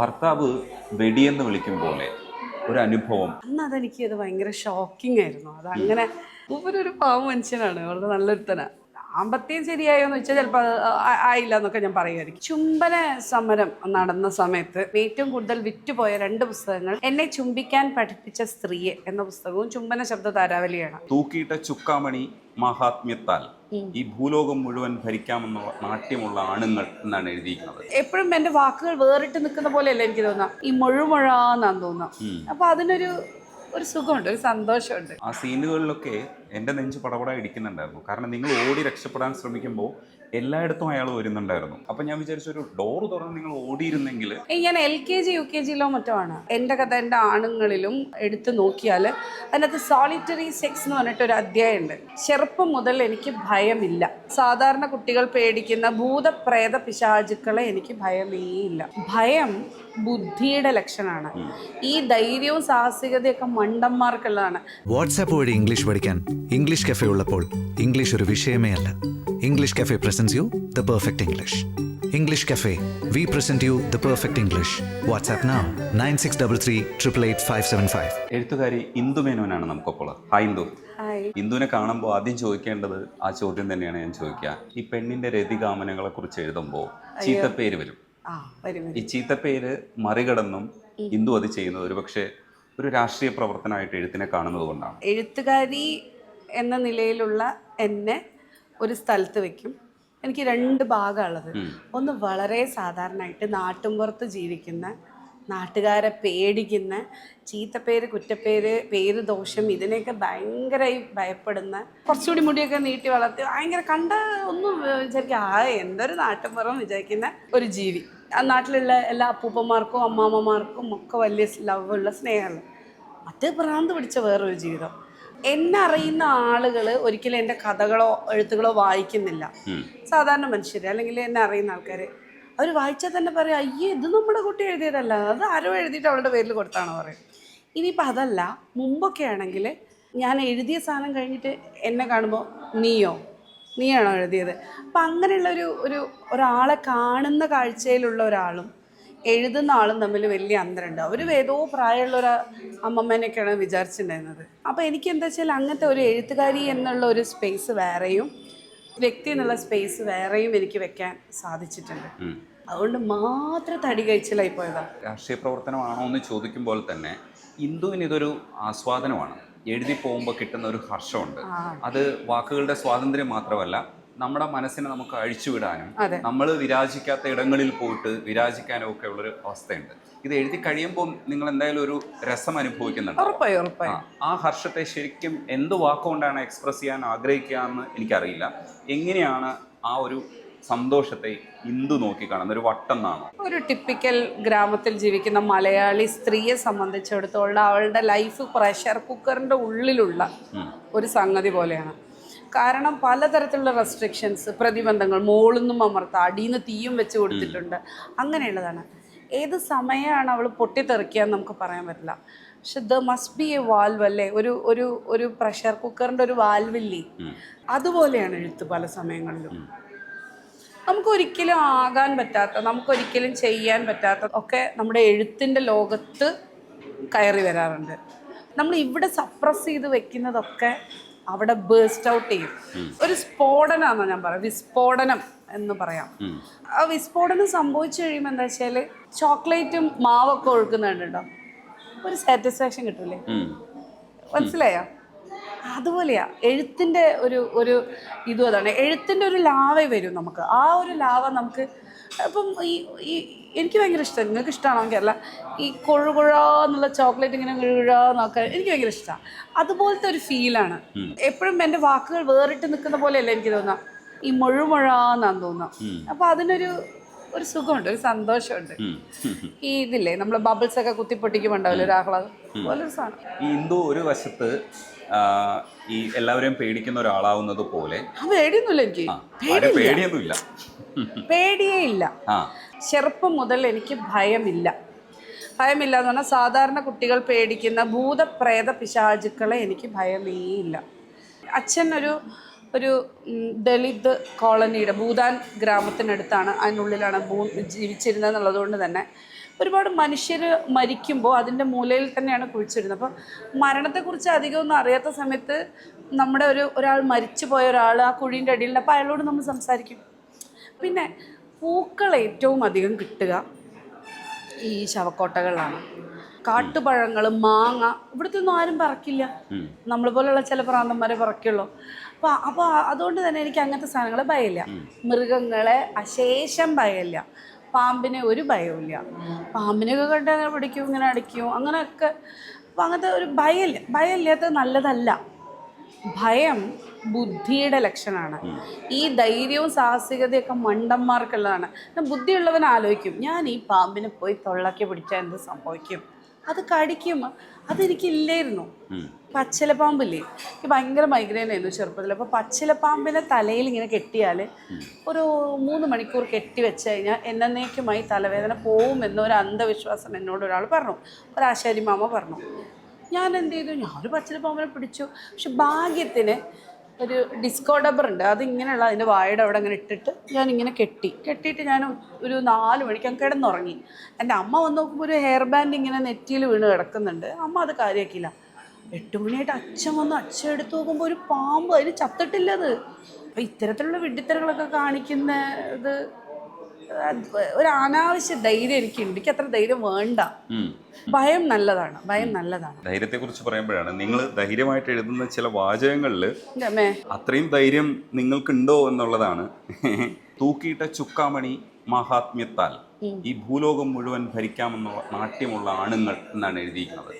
ഭർത്താവ് വെടിയെന്ന് വിളിക്കും പോലെ ഒരു അനുഭവം. അന്ന് അതെനിക്ക് അത് ഭയങ്കര ഷോക്കിംഗ് ആയിരുന്നു. അത് അങ്ങനെ ഒരു പാവം മനുഷ്യനാണ്. വളരെ നല്ലൊരുത്തനാ. ദാമ്പത്യം ശരിയായോ എന്ന് വെച്ചാൽ ചിലപ്പോൾ ആയില്ല എന്നൊക്കെ ഞാൻ പറയുമായിരിക്കും ചുംബന സമരം നടന്ന സമയത്ത് ഏറ്റവും കൂടുതൽ വിറ്റുപോയ രണ്ട് പുസ്തകങ്ങൾ എന്നെ ചുംബിക്കാൻ പഠിപ്പിച്ച സ്ത്രീയെ എന്ന പുസ്തകവും ചുംബന ശബ്ദ താരാവലിയാണ്. തൂക്കിയിട്ട ചുക്കാമണി മഹാത്മ്യത്താൽ ഈ ഭൂലോകം മുഴുവൻ ഭരിക്കാമെന്ന നാട്യമുള്ള ആണുങ്ങൾ എന്നാണ് എഴുതിയിരിക്കുന്നത്. എപ്പോഴും എന്റെ വാക്കുകൾ വേറിട്ട് നിൽക്കുന്ന പോലെയല്ല എനിക്ക് തോന്നാം. ഈ മുഴുമുഴാന്നാന്ന് തോന്നാം. അപ്പൊ അതിനൊരു ഒരു സുഖമുണ്ട് ഒരു സന്തോഷമുണ്ട്. ആ സീനുകളിലൊക്കെ എന്റെ നെഞ്ച് പടപട ഇടിക്കുന്നുണ്ടായിരുന്നു. കാരണം നിങ്ങൾ ഓടി രക്ഷപ്പെടാൻ ശ്രമിക്കുമ്പോൾ എല്ലായിടത്തും അയാൾ വരുന്നുണ്ടായിരുന്നു. അപ്പൊ ഞാൻ വിചാരിച്ചു ഒരു ഡോർ തുറന്ന് നിങ്ങൾ ഓടിയിരുന്നെങ്കിൽ ഞാൻ L K G U K ജിയിലോ മറ്റോ ആണ്. എന്റെ കഥ എന്റെ ആണുങ്ങളിലും എടുത്തു നോക്കിയാൽ അതിനകത്ത് സോളിറ്ററി സെക്സ് എന്ന് പറഞ്ഞിട്ട് ഒരു അധ്യായമുണ്ട്. ചെറുപ്പം മുതൽ എനിക്ക് ഭയമില്ല. സാധാരണ കുട്ടികൾ പേടിക്കുന്ന ഭൂതപ്രേത പിശാചുക്കളെ എനിക്ക് ഭയമേ ഇല്ല. ഭയം ബുദ്ധിയുടെ ലക്ഷണമാണ്. ഈ ധൈര്യവും സാഹസികതയൊക്കെ മണ്ടന്മാർക്കുള്ളതാണ്. വാട്സാപ്പ് വഴി ഇംഗ്ലീഷ് പഠിക്കാൻ ഇംഗ്ലീഷ് കഫേ ഉള്ളപ്പോൾ ഇംഗ്ലീഷ് ഒരു വിഷയമേ അല്ല. English cafe presents you the perfect English English cafe we present you the perfect English WhatsApp now nine six double three triple eight five seven five എഴുത്തുകാരി ഇന്ദു മേനോനാണ് നമുക്കൊപ്പോൾ hi Indu. ഇന്ദുവിനെ കാണുമ്പോൾ ആദ്യം ചോദിക്കേണ്ടത് ആ ചോദ്യം തന്നെയാണ് ഞാൻ ചോദിക്കുക. ഈ പെണ്ണിന്റെ രതികാമനകളെ കുറിച്ച് എഴുതുമ്പോൾ ചീത്തപ്പേര് വരും. ആ വരും വരും. ഈ ചീത്തപ്പേര് മറികടന്നും ഇന്ദു അത് ചെയ്യുന്നത് ഒരു പക്ഷേ ഒരു രാഷ്ട്രീയ പ്രവർത്തനമായിട്ട് എഴുത്തിനെ കാണുന്നത് കൊണ്ടാണ്. എഴുത്തുകാരി എന്ന നിലയിലുള്ള എന്നെ ഒരു സ്ഥലത്ത് വെക്കും. എനിക്ക് രണ്ട് ഭാഗമുള്ളത് ഒന്ന് വളരെ സാധാരണയായിട്ട് നാട്ടുമ്പുറത്ത് ജീവിക്കുന്ന നാട്ടുകാരെ പേടിക്കുന്ന ചീത്തപ്പേര് കുറ്റപ്പേര് പേര് ദോഷം ഇതിനെയൊക്കെ ഭയങ്കരമായി ഭയപ്പെടുന്ന കുറച്ചുകൂടി മുടിയൊക്കെ നീട്ടി വളർത്തി ഭയങ്കര കണ്ട ഒന്നും വിചാരിക്കുക ആ എന്തൊരു നാട്ടുമ്പുറം വിചാരിക്കുന്ന ഒരു ജീവി. ആ നാട്ടിലുള്ള എല്ലാ അപ്പൂപ്പന്മാർക്കും അമ്മാമ്മമാർക്കും ഒക്കെ വലിയ ലവ് ഉള്ള സ്നേഹമുള്ള. അത് ഭ്രാന്ത് പിടിച്ച വേറൊരു ജീവിതം. എന്നെ അറിയുന്ന ആളുകൾ ഒരിക്കലും എന്റെ കഥകളോ എഴുത്തുകളോ വായിക്കുന്നില്ല. സാധാരണ മനുഷ്യർ അല്ലെങ്കിൽ എന്നെ അറിയുന്ന ആൾക്കാർ അവർ വായിച്ചാൽ തന്നെ പറയും അയ്യേ ഇത് നമ്മുടെ കുട്ടി എഴുതിയതല്ല. അത് ആരോ എഴുതിയിട്ട് അവളുടെ പേരിൽ കൊടുത്താണ്? പറയും. ഇനിയിപ്പോൾ അതല്ല മുമ്പൊക്കെ ആണെങ്കിൽ ഞാൻ എഴുതിയ സാധനം കഴിഞ്ഞിട്ട് എന്നെ കാണുമ്പോൾ നീയോ? നീയാണോ എഴുതിയത്? അപ്പം അങ്ങനെയുള്ള ഒരു ഒരു ഒരാളെ കാണുന്ന കാഴ്ചയിലുള്ള ഒരാളും എഴുതുന്ന ആളും തമ്മിൽ വലിയ അന്തരമുണ്ട്. അവർ ഏതോ പ്രായമുള്ള ഒരു അമ്മമ്മേനൊക്കെയാണ് വിചാരിച്ചിട്ടുണ്ടായിരുന്നത്. അപ്പോൾ എനിക്ക് എന്താ വെച്ചാൽ അങ്ങനത്തെ ഒരു എഴുത്തുകാരി എന്നുള്ള ഒരു സ്പേസ് വേറെയും വ്യക്തി എന്നുള്ള സ്പേസ് വേറെയും എനിക്ക് വെക്കാൻ സാധിച്ചിട്ടുണ്ട്. അതുകൊണ്ട് മാത്രം തടി കഴിച്ചിലായി പോയതാണ് രാഷ്ട്രീയ പ്രവർത്തനമാണോ എന്ന് ചോദിക്കുമ്പോൾ തന്നെ ഇന്ദുവിന് ഇതൊരു ആസ്വാദനമാണ്. എഴുതി പോകുമ്പോൾ കിട്ടുന്ന ഒരു ഹർഷമുണ്ട്. അത് വാക്കുകളുടെ സ്വാതന്ത്ര്യം മാത്രമല്ല നമ്മുടെ മനസ്സിനെ നമുക്ക് അഴിച്ചുവിടാനും. നമ്മൾ വിരാജിക്കാത്ത ഇടങ്ങളിൽ പോയിട്ട് വിരാജിക്കാനും ഒക്കെ ഉള്ളൊരു അവസ്ഥയുണ്ട്. ഇത് എഴുതി കഴിയുമ്പോൾ നിങ്ങൾ എന്തായാലും ഒരു രസം അനുഭവിക്കുന്നുണ്ട്? ഉറപ്പായി ഉറപ്പായി. ആ ഹർഷത്തെ ശരിക്കും എന്ത് വാക്കുകൊണ്ടാണ് എക്സ്പ്രസ് ചെയ്യാൻ ആഗ്രഹിക്കുക എന്ന് എനിക്കറിയില്ല. എങ്ങനെയാണ് ആ ഒരു സന്തോഷത്തെ ഇന്ദു നോക്കി കാണുന്നത് ഒരു വട്ടം എന്നാണോ ഒരു ടിപ്പിക്കൽ ഗ്രാമത്തിൽ ജീവിക്കുന്ന മലയാളി സ്ത്രീയെ സംബന്ധിച്ചിടത്തോളം അവളുടെ ലൈഫ് പ്രഷർ കുക്കറിന്റെ ഉള്ളിലുള്ള ഒരു സംഗതി പോലെയാണ്. കാരണം പലതരത്തിലുള്ള റെസ്ട്രിക്ഷൻസ് പ്രതിബന്ധങ്ങൾ മോളിന്നും അമർത്ത അടിയിൽ നിന്ന് തീയും വെച്ച് കൊടുത്തിട്ടുണ്ട്. അങ്ങനെയുള്ളതാണ്. ഏത് സമയമാണ് അവൾ പൊട്ടിത്തെറിക്കുക എന്ന് നമുക്ക് പറയാൻ പറ്റില്ല. പക്ഷെ the must be a valve അല്ലേ? ഒരു ഒരു ഒരു പ്രഷർ കുക്കറിന്റെ ഒരു വാൽവില്ലേ അതുപോലെയാണ് എഴുത്ത് പല സമയങ്ങളിലും. നമുക്ക് ഒരിക്കലും ആകാൻ പറ്റാത്ത നമുക്കൊരിക്കലും ചെയ്യാൻ പറ്റാത്ത ഒക്കെ നമ്മുടെ എഴുത്തിന്റെ ലോകത്ത് കയറി വരാറുണ്ട്. നമ്മൾ ഇവിടെ സപ്രസ് ചെയ്ത് വെക്കുന്നതൊക്കെ അവിടെ ബേസ്റ്റ് ഔട്ട് ചെയ്യും. ഒരു സ്ഫോടനമാണെന്ന് ഞാൻ പറയാം. വിസ്ഫോടനം എന്ന് പറയാം. ആ വിസ്ഫോടനം സംഭവിച്ചു കഴിയുമ്പോൾ എന്താ വെച്ചാൽ ചോക്ലേറ്റും മാവൊക്കെ ഒഴുക്കുന്നുണ്ടോ ഒരു സാറ്റിസ്ഫാക്ഷൻ കിട്ടില്ലേ മനസ്സിലായോ? അതുപോലെയാ. എഴുത്തിന്റെ ഒരു ഒരു ഇതും അതാണ്. എഴുത്തിന്റെ ഒരു ലാവ വരും നമുക്ക്. ആ ഒരു ലാവ നമുക്ക് ഇപ്പം ഈ ഈ എനിക്ക് ഭയങ്കര ഇഷ്ടമാണ് നിങ്ങൾക്ക് ഇഷ്ടമാണോ അല്ല ഈ കൊഴുകുഴ എന്നുള്ള ചോക്ലേറ്റ് ഇങ്ങനെ കൊഴുകുഴ എന്നൊക്കെ എനിക്ക് ഭയങ്കര ഇഷ്ടമാണ് അതുപോലത്തെ ഒരു ഫീലാണ് എപ്പോഴും എന്റെ വാക്കുകൾ വേറിട്ട് നിൽക്കുന്ന പോലെയല്ല എനിക്ക് തോന്നാം. ഈ മുഴുമുഴ എന്നാണ് തോന്നാം. അപ്പം അതിനൊരു ഒരു സുഖമുണ്ട് ഒരു സന്തോഷമുണ്ട്. ഈ ഇതില്ലേ നമ്മൾ ബബിൾസ് ഒക്കെ കുത്തിപ്പൊട്ടിക്കുമ്പോണ്ടാവില്ല ഒരു ആഹ്ലാദം പോലൊരു സാധനം. ഈ ഇന്ദു ഒരു വശത്ത് ഈ എല്ലാവരെയും പേടിക്കുന്ന ഒരാളാവുന്നത് പോലെ പേടിയൊന്നുമില്ല എനിക്ക്. പേടിയൊന്നുമില്ല. പേടിയേ ഇല്ല. ചെറുപ്പം മുതൽ എനിക്ക് ഭയമില്ല. ഭയമില്ല എന്ന് പറഞ്ഞാൽ സാധാരണ കുട്ടികൾ പേടിക്കുന്ന ഭൂതപ്രേത പിശാചുക്കളെ എനിക്ക് ഭയമേ ഇല്ല അച്ഛൻ ഒരു ഒരു ദളിത് കോളനിയുടെ ഭൂതാൻ ഗ്രാമത്തിനടുത്താണ് അതിനുള്ളിലാണ് ഭൂ ജീവിച്ചിരുന്നത് എന്നുള്ളതുകൊണ്ട് തന്നെ ഒരുപാട് മനുഷ്യർ മരിക്കുമ്പോൾ അതിന്റെ മൂലയിൽ തന്നെയാണ് കുഴിച്ചിരുന്നത് അപ്പോൾ മരണത്തെക്കുറിച്ച് അധികമൊന്നും അറിയാത്ത സമയത്ത് നമ്മുടെ ഒരു ഒരാൾ മരിച്ചു പോയ ഒരാൾ ആ കുഴീന്റെ അടിയിലുണ്ട് അപ്പോൾ അയാളോട് നമ്മൾ സംസാരിക്കും. പിന്നെ പൂക്കൾ ഏറ്റവും അധികം കിട്ടുക ഈ ശവക്കോട്ടകളിലാണ്. കാട്ടുപഴങ്ങൾ മാങ്ങ ഇവിടുത്തെ ഒന്നും ആരും പറക്കില്ല. നമ്മൾ പോലുള്ള ചില പ്രാന്തന്മാരെ പറക്കുള്ളൂ അപ്പോൾ അപ്പോൾ അതുകൊണ്ട് തന്നെ എനിക്ക് അങ്ങനത്തെ സാധനങ്ങൾ ഭയമില്ല. മൃഗങ്ങളെ അശേഷം ഭയമില്ല. പാമ്പിനെ ഒരു ഭയവുമില്ല. പാമ്പിനെയൊക്കെ കണ്ട് അങ്ങനെ പിടിക്കും ഇങ്ങനെ അടിക്കും അങ്ങനെയൊക്കെ. അപ്പൊ അങ്ങനത്തെ ഒരു ഭയമില്ല. ഭയമില്ലാത്തത് നല്ലതല്ല. ഭയം ബുദ്ധിയുടെ ലക്ഷണമാണ്. ഈ ധൈര്യവും സാഹസികതയൊക്കെ മണ്ടന്മാർക്കുള്ളതാണ്. ബുദ്ധിയുള്ളവൻ ആലോചിക്കും ഞാൻ ഈ പാമ്പിനെ പോയി തൊള്ളക്കി പിടിച്ചാൽ എന്ത് സംഭവിക്കും? അത് കടിക്കും. അതെനിക്കില്ലായിരുന്നു. പച്ചിലപ്പാമ്പില്ലേ? എനിക്ക് ഭയങ്കര മൈഗ്രെയിൻ ആയിരുന്നു ചെറുപ്പത്തിൽ അപ്പോൾ പച്ചിലപ്പാമ്പിനെ തലയിൽ ഇങ്ങനെ കെട്ടിയാൽ ഒരു മൂന്ന് മണിക്കൂർ കെട്ടി വെച്ച് കഴിഞ്ഞാൽ എന്നേക്കുമായി തലവേദന പോകും എന്നൊരു അന്ധവിശ്വാസം എന്നോട് ഒരാൾ പറഞ്ഞു. ഒരാശാരി മാമ പറഞ്ഞു. ഞാൻ എന്ത് ചെയ്തു ഞാൻ ഒരു പച്ചില പച്ചിലപ്പാമ്പിനെ പിടിച്ചു. പക്ഷെ ഭാഗ്യത്തിന് ഒരു ഡിസ്കോ ഡബർ ഉണ്ട്. അതിങ്ങനെയുള്ള അതിന്റെ വായുടെ അവിടെ അങ്ങനെ ഇട്ടിട്ട് ഞാൻ ഇങ്ങനെ കെട്ടി. കെട്ടിയിട്ട് ഞാൻ ഒരു നാല് മണിക്ക് അങ്ങ് കിടന്നുറങ്ങി. എന്റെ അമ്മ വന്ന് നോക്കുമ്പോൾ ഒരു ഹെയർ ബാൻഡ് ഇങ്ങനെ നെറ്റിയിൽ വീണ് കിടക്കുന്നുണ്ട്. അമ്മ അത് കാര്യമാക്കിയില്ല എട്ട് മണിയായിട്ട് അച്ഛൻ വന്ന് അച്ഛൻ എടുത്തു നോക്കുമ്പോൾ ഒരു പാമ്പ് അതിന് ചത്തിട്ടില്ല അത് അപ്പം ഇത്തരത്തിലുള്ള വിഡ്ഢിത്തരങ്ങളൊക്കെ കാണിക്കുന്ന ഇത് ഒരു അനാവശ്യ ധൈര്യം എനിക്കുണ്ട്. എനിക്ക് അത്ര ധൈര്യം വേണ്ട. ഭയം നല്ലതാണ്. ഭയം നല്ലതാണ്. ധൈര്യത്തെ കുറിച്ച് പറയുമ്പോഴാണ് നിങ്ങൾ ധൈര്യമായിട്ട് എഴുതുന്ന ചില വാചകങ്ങളിൽ അത്രയും ധൈര്യം നിങ്ങൾക്കുണ്ടോ എന്നുള്ളതാണ്. തൂക്കിയിട്ട ചുക്കാമണി മഹാത്മ്യത്താൽ. ഈ ഭൂലോകം മുഴുവൻ ഭരിക്കാമെന്നുള്ള നാട്യമുള്ള ആണുങ്ങൾ എന്നാണ് എഴുതിയിരിക്കുന്നത്.